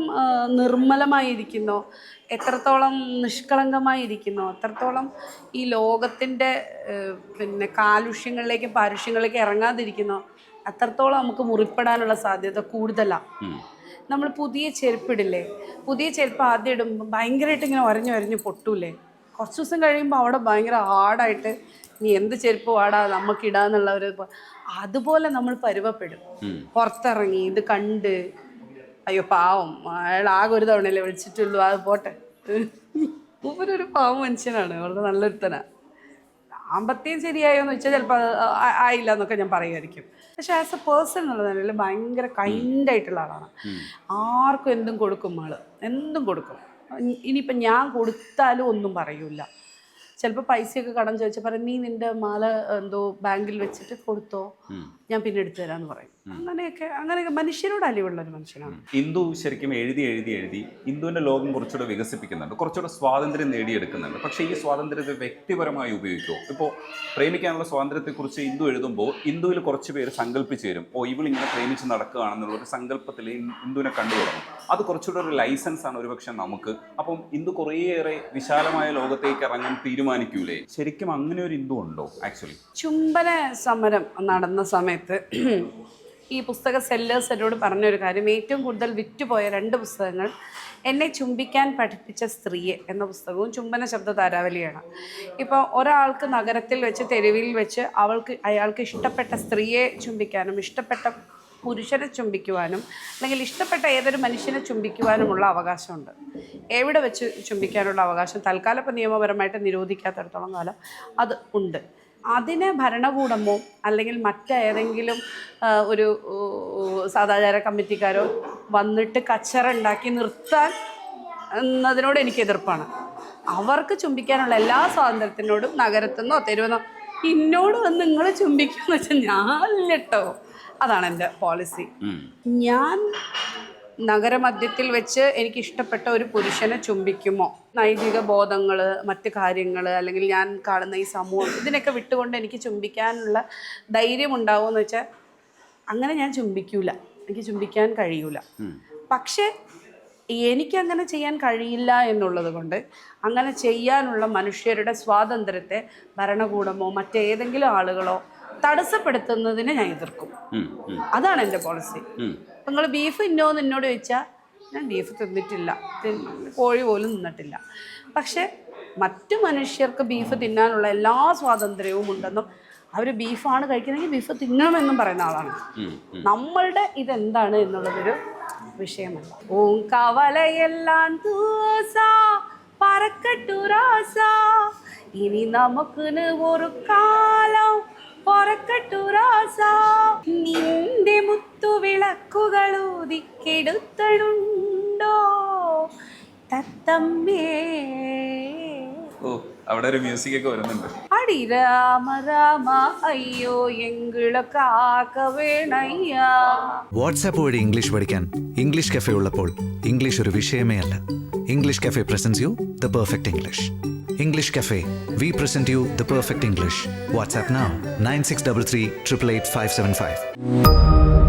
നിർമ്മലമായിരിക്കുന്നോ എത്രത്തോളം നിഷ്കളങ്കമായിരിക്കുന്നോ എത്രത്തോളം ഈ ലോകത്തിന്റെ പിന്നെ കാലുഷ്യങ്ങളിലേക്കും പാരുഷ്യങ്ങളിലേക്കും ഇറങ്ങാതിരിക്കുന്നോ അത്രത്തോളം നമുക്ക് മുറിപ്പെടാനുള്ള സാധ്യത കൂടുതലാണ് നമ്മൾ പുതിയ ചെരുപ്പിടില്ലേ? പുതിയ ചെരുപ്പ് ആദ്യം ഇടുമ്പോൾ ഭയങ്കരമായിട്ട് ഇങ്ങനെ ഒരഞ്ഞു ഒരഞ്ഞു പൊട്ടൂലേ? കുറച്ച് ദിവസം കഴിയുമ്പോൾ അവിടെ ഭയങ്കര ഹാർഡായിട്ട് നീ എന്ത് ചെരുപ്പ് വാടാ നമുക്ക് ഇടാന്നുള്ള ഒരു അതുപോലെ നമ്മൾ പരുവപ്പെടും. പുറത്തിറങ്ങി ഇത് കണ്ട് അയ്യോ പാവം അയാൾ ആകെ ഒരു തവണയല്ലേ വിളിച്ചിട്ടുള്ളൂ അത് പോട്ടെ. ഒരു പാവം മനുഷ്യനാണ് വളരെ നല്ലൊരുത്തനാ. ദാമ്പത്യം ശരിയായോ എന്ന് വെച്ചാൽ ചിലപ്പോൾ ആയില്ല എന്നൊക്കെ ഞാൻ പറയുമായിരിക്കും. പക്ഷെ ആസ് എ പേഴ്സൺ എന്നുള്ള നിലയിൽ ഭയങ്കര കൈൻഡ് ആയിട്ടുള്ള ആളാണ് ആർക്കും എന്തും കൊടുക്കും ആൾ. എന്തും കൊടുക്കും. ഇനി- ഇനിയിപ്പം ഞാൻ കൊടുത്താലും ഒന്നും പറയൂല ചിലപ്പോൾ പൈസയൊക്കെ കടം ചോദിച്ചാൽ പറയും നീ നിന്റെ മാല എന്തോ ബാങ്കിൽ വെച്ചിട്ട് കൊടുത്തോ? ഞാൻ പിന്നെ എടുത്തു തരാമെന്ന് പറയും. അങ്ങനെയൊക്കെ അങ്ങനെയൊക്കെ മനുഷ്യരോട് അലിവുള്ള ഒരു മനുഷ്യനാണ്. ഇന്ദു ശരിക്കും എഴുതി എഴുതി എഴുതി ഇന്ദുവിന്റെ ലോകം കുറച്ചുകൂടെ വികസിപ്പിക്കുന്നുണ്ട് കുറച്ചുകൂടെ സ്വാതന്ത്ര്യം നേടിയെടുക്കുന്നുണ്ട്. പക്ഷേ ഈ സ്വാതന്ത്ര്യത്തെ വ്യക്തിപരമായി ഉപയോഗിക്കുമോ ഇപ്പോൾ പ്രേമിക്കാനുള്ള സ്വാതന്ത്ര്യത്തെക്കുറിച്ച് ഇന്ദു എഴുതുമ്പോൾ ഇന്ദുവിൽ കുറച്ച് പേര് സങ്കല്പിച്ച് തരും ഓ ഇങ്ങനെ പ്രേമിച്ച് നടക്കുകയാണെന്നുള്ള ഒരു സങ്കല്പത്തിൽ ഇന്ദുവിനെ കണ്ടു തുടങ്ങും. അത് കുറച്ചുകൂടെ ഒരു ലൈസൻസ് ആണ് ഒരുപക്ഷെ നമുക്ക്. അപ്പം ഇന്ദു കുറേയേറെ വിശാലമായ ലോകത്തേക്ക് ഇറങ്ങാൻ തീരുമാനിക്കൂലേ? ശരിക്കും അങ്ങനെ ഒരു ഇന്ദു ഉണ്ടോ ആക്ച്വലി? ചുംബന സമരം നടന്ന സമയത്ത് ഈ പുസ്തക സെല്ലേഴ്സ് എന്നോട് പറഞ്ഞൊരു കാര്യം. ഏറ്റവും കൂടുതൽ വിറ്റുപോയ രണ്ട് പുസ്തകങ്ങൾ എന്നെ ചുംബിക്കാൻ പഠിപ്പിച്ച സ്ത്രീയെ എന്ന പുസ്തകവും ചുംബന ശബ്ദ താരാവലിയാണ്. ഇപ്പോൾ ഒരാൾക്ക് നഗരത്തിൽ വെച്ച് തെരുവിൽ വെച്ച് അവൾക്ക് അയാൾക്ക് ഇഷ്ടപ്പെട്ട സ്ത്രീയെ ചുംബിക്കാനും ഇഷ്ടപ്പെട്ട പുരുഷനെ ചുംബിക്കുവാനും അല്ലെങ്കിൽ ഇഷ്ടപ്പെട്ട ഏതൊരു മനുഷ്യനെ ചുംബിക്കുവാനുമുള്ള അവകാശമുണ്ട്. എവിടെ വെച്ച് ചുംബിക്കാനുള്ള അവകാശം? തൽക്കാലം ഇപ്പോൾ നിയമപരമായിട്ട് നിരോധിക്കാത്തടത്തോളം കാലം അത് ഉണ്ട്. അതിനെ ഭരണകൂടമോ അല്ലെങ്കിൽ മറ്റേതെങ്കിലും ഒരു സദാചാര കമ്മിറ്റിക്കാരോ വന്നിട്ട് കച്ചറ ഉണ്ടാക്കി നിർത്താൻ എന്നതിനോട് എനിക്ക് എതിർപ്പാണ്. അവർക്ക് ചുംബിക്കാനുള്ള എല്ലാ സ്വാതന്ത്ര്യത്തിനോടും നഗരത്തുനിന്നോ തെരുവെന്നോ എന്നോട് വന്ന് നിങ്ങൾ ചുംബിക്കുക എന്ന് വെച്ചാൽ ഞാൻ കേട്ടോ അതാണ് എന്റെ പോളിസി. ഞാൻ നഗരമധ്യത്തിൽ വെച്ച് എനിക്ക് ഇഷ്ടപ്പെട്ട ഒരു പുരുഷനെ ചുംബിക്കുമോ? നൈതിക ബോധങ്ങൾ മറ്റു കാര്യങ്ങൾ അല്ലെങ്കിൽ ഞാൻ കാണുന്ന ഈ സമൂഹം ഇതിനൊക്കെ വിട്ടുകൊണ്ട് എനിക്ക് ചുംബിക്കാനുള്ള ധൈര്യം ഉണ്ടാവുമെന്ന് വെച്ചാൽ അങ്ങനെ ഞാൻ ചുംബിക്കൂല. എനിക്ക് ചുംബിക്കാൻ കഴിയൂല. പക്ഷേ എനിക്കങ്ങനെ ചെയ്യാൻ കഴിയില്ല എന്നുള്ളത് കൊണ്ട് അങ്ങനെ ചെയ്യാനുള്ള മനുഷ്യരുടെ സ്വാതന്ത്ര്യത്തെ ഭരണകൂടമോ മറ്റേതെങ്കിലും ആളുകളോ തടസ്സപ്പെടുത്തുന്നതിനെ ഞാൻ എതിർക്കും. അതാണ് എന്റെ പോളിസി. നിങ്ങൾ ബീഫ് ഇന്നോന്ന് എന്നോട് ചോദിച്ചാൽ ഞാൻ ബീഫ് തിന്നിട്ടില്ല. കോഴി പോലും തിന്നിട്ടില്ല. പക്ഷേ മറ്റു മനുഷ്യർക്ക് ബീഫ് തിന്നാനുള്ള എല്ലാ സ്വാതന്ത്ര്യവും ഉണ്ടെന്നും അവർ ബീഫാണ് കഴിക്കുന്നതെങ്കിൽ ബീഫ് തിന്നണമെന്നും പറയുന്ന ആളാണ്. നമ്മളുടെ ഇതെന്താണ് എന്നുള്ളതൊരു വിഷയമല്ല. ഓം കവലയെല്ലാം തൂസാ പറക്കട്ടു രാസ. ഇനി നമുക്കിന് ഒരു കാലം പൊറക്കട്ടു രാസാ നിന്റെ മുത്തു വിളക്കുകൾ ഊതിക്കെടുത്തടുണ്ടോ തത്തമ്മേ. ഓ അവിടെ ഒരു മ്യൂസിക് ഒക്കെ വരുന്നുണ്ട്. അടി രാമ രാമ അയ്യോ എങ്കിള കാക്ക വേണയ്യാ. വാട്സാപ്പ് വഴി ഇംഗ്ലീഷ് പഠിക്കാൻ ഇംഗ്ലീഷ് കഫേ ഉള്ളപ്പോൾ ഇംഗ്ലീഷ് ഒരു വിഷയമേ അല്ല. English cafe presents you the perfect English English Cafe. We present you the perfect English. WhatsApp now 9633 888 575.